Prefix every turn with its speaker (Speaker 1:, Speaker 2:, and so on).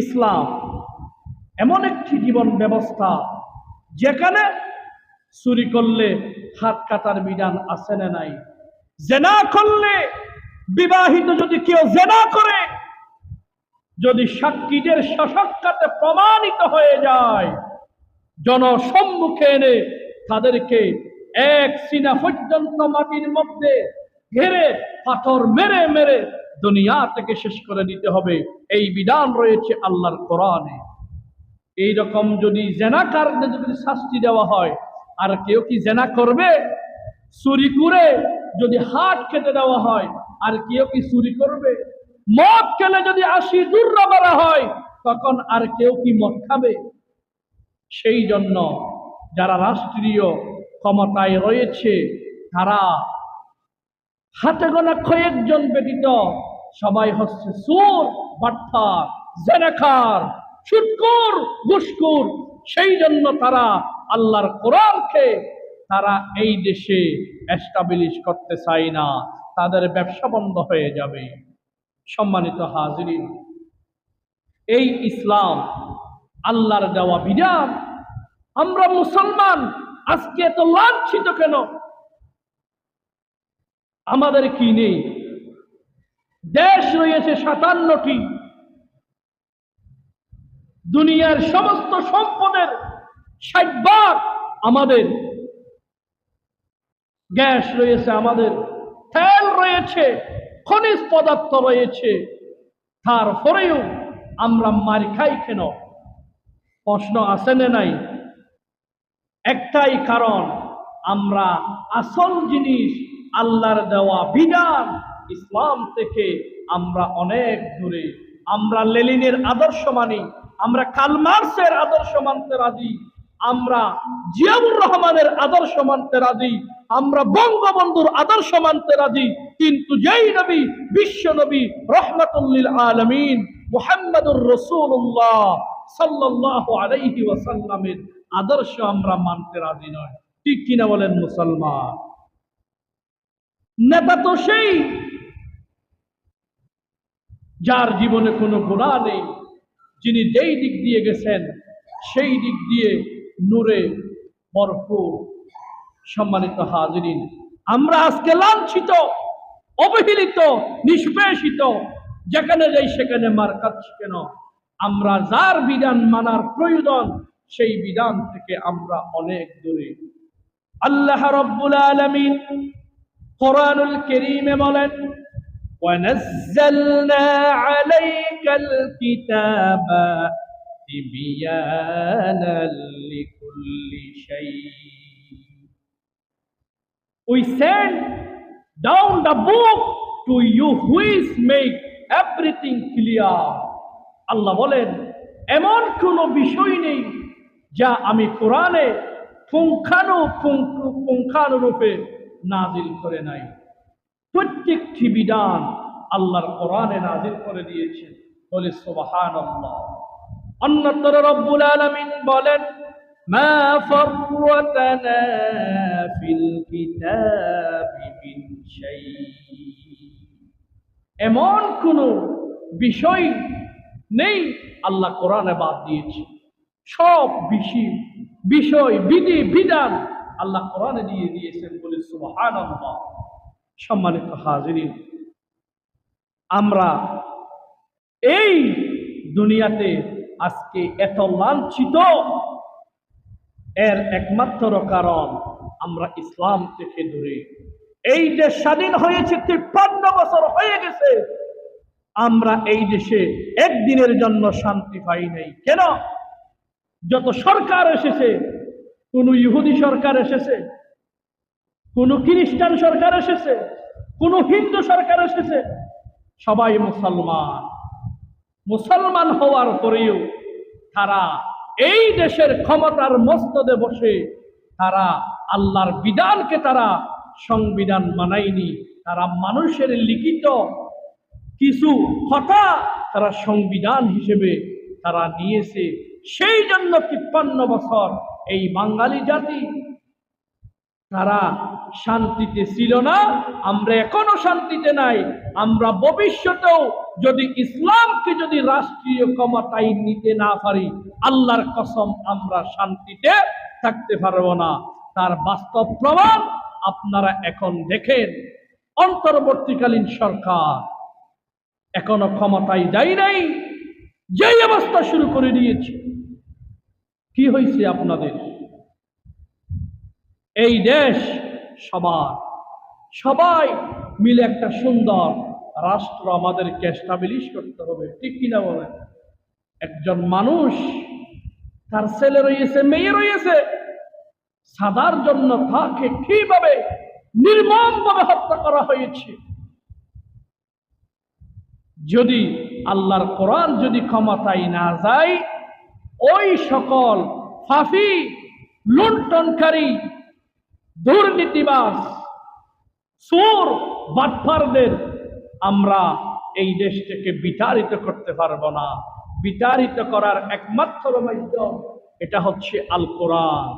Speaker 1: ইসলাম। এমন একটি জীবন ব্যবস্থা যেখানে চুরি করলে হাত কাটার বিধান আছে না নাই। জেনা করলে, বিবাহিত যদি কেউ জেনা করে, যদি সাক্ষীদের সশক্কাতে প্রমাণিত হয়ে যায়, জনসম্মুখে এনে তাদেরকে এক সিনা পর্যন্ত মাটির মধ্যে ঘেরে, পাথর মেরে মেরে দুনিয়া থেকে শেষ করে দিতে হবে। এই বিধান রয়েছে আল্লাহর কোরআনে। এই রকম যদি জেনাকারদের যদি শাস্তি দেওয়া হয়, আর কেউ কি জেনা করবে? চুরি করে যদি হাত খেতে দেওয়া হয়, আর কেউ কি চুরি করবে? মদ খেলে যদি আশি দূর মারা হয়, তখন আর কেউ কি মদ খাবে? সেই জন্য যারা রাষ্ট্রীয় ক্ষমতায় রয়েছে, তারা হাতে গোনা কয়েকজন ব্যতীত সবাই হচ্ছে সুর বাট্টার জেনাখার সুটকুর ঘুসকুর সেই জন্য তারা আল্লাহর কোরআনকে তারা এই দেশে এস্টাবলিশ করতে চায় না। তাদের ব্যবসা বন্ধ হয়ে যাবে। সম্মানিত হাজিরিন, এই ইসলাম আল্লাহর দেওয়া বিধান। আমরা মুসলমান, আজকে এত লাঞ্ছিত কেন? আমাদের কি নেই? দেশ রয়েছে সাতান্নটি। দুনিয়ার সমস্ত সম্পদের ষাট ভাগ আমাদের। গ্যাস রয়েছে আমাদের, তেল রয়েছে, খনিজ পদার্থ রয়েছে। তারপরেও আমরা মার খাই কেন? প্রশ্ন আসে না নাই? একটাই কারণ, আমরা আসল জিনিস আল্লাহর দেওয়া বিধান ইসলাম থেকে আমরা অনেক দূরে। আমরা লেলিনের আদর্শ মানি, আমরা কালমার্সের আদর্শ মানতে রাজি, আমরা জিয়াউর রহমানের আদর্শ মানতে রাজি, আমরা বঙ্গবন্ধুর আদর্শ মানতে রাজি, কিন্তু যেই নবী, বিশ্ব নবী রহমতুল্লিল আলমিন মুহাম্মদুর রসুল্লাহ সাল্লাহ আলাইহি ওয়াসাল্লামের আদর্শ আমরা মানতে রাজি নয়। ঠিক কিনা বলেন মুসলমান? নেতা তো সেই যার জীবনে কোনো গুণা নেই, যিনি যেই দিক দিয়ে গেছেন, সেই দিক দিয়ে নূরে ভরপুর সম্মানিত হাজিরিন। আমরা আজকে লাঞ্ছিত, অবহেলিত, নিষ্পেষিত, যেখানে যাই সেখানে মার খাচ্ছি কেন? আমরা যার বিধান মানার প্রয়োজন, সেই বিধান থেকে আমরা অনেক দূরে। আল্লাহ রব্বুল আলমিন কোরআনুল কেরিমে বলেন ونزلنا عليك الكتاب تبيانا لكل شيء We send down the book to you which make everything clear. আল্লাহ বলেন এমন কোনো বিষয় নেই যা আমি কোরআনে পুঙ্খানু পুঙ্খানুরূপে নাজিল করে নাই। প্রত্যেকটি বিধান আল্লাহর কোরআনে নাজিল করে দিয়েছেন। বলে সোবাহান অন্যতর রব্বুল আলমিন বলেন, মা ফরওয়াতানা ফিল কিতাবি মিন শাই এমন কোন বিষয় নেই আল্লাহ কোরআনে বাদ দিয়েছে সব বিষয় বিষয়, বিধি, বিধান আল্লাহ কোরআনে দিয়ে দিয়েছেন বলে সুবহান সম্মানিত হাজিরিন, আমরা এই দুনিয়াতে আজকে এত লাঞ্ছিত। এর একমাত্র কারণ আমরা ইসলাম থেকে দূরে। এই দেশ স্বাধীন হয়েছে, তিপ্পান্ন বছর হয়ে গেছে। আমরা এই দেশে একদিনের জন্য শান্তি পাই নাই। কেন? যত সরকার এসেছে কোন ইহুদি সরকার এসেছে, কোন খ্রিস্টান সরকার এসেছে, কোন হিন্দু সরকার এসেছে, সবাই মুসলমান। মুসলমান হওয়ার পরেও তারা এই দেশের ক্ষমতার মস্তদে বসে তারা আল্লাহর বিধানকে তারা সংবিধান মানায়নি, তারা মানুষের লিখিত কিছু কথা তারা সংবিধান হিসেবে তারা নিয়েছে। সেই জন্য তিপ্পান্ন বছর এই বাঙালি জাতি, তারা শান্তিতে ছিল না, আমরা এখনও শান্তিতে নাই, আমরা ভবিষ্যতেও যদি ইসলামকে যদি রাষ্ট্রীয় ক্ষমতায় নিতে না পারি, আল্লাহর কসম আমরা শান্তিতে থাকতে পারব না। তার বাস্তব প্রমাণ আপনারা এখন দেখেন। অন্তর্বর্তীকালীন সরকার এখনও ক্ষমতায় যায় নাই, যেই অবস্থা শুরু করে দিয়েছে। কি হয়েছে আপনাদের? এই দেশ সবার, সবাই মিলে একটা সুন্দর রাষ্ট্র আমাদেরকে এস্টাবলিশ করতে হবে, ঠিক কিনা বলেন? একজন মানুষ, তার ছেলে রয়েছে, মেয়ে রয়েছে, সাদার জন্য তাকে কীভাবে নির্মম ভাবে হত্যা করা হয়েছে? যদি আল্লাহর কোরআন যদি ক্ষমতায় না যায় ওই সকল ফাফি লুণ্ঠনকারী দুর্নীতিবাস সুর বাটফারদের আমরা এই দেশ থেকে বিতাড়িত করতে পারব না। বিতাড়িত করার একমাত্র মাধ্যম এটা হচ্ছে আল কোরআন।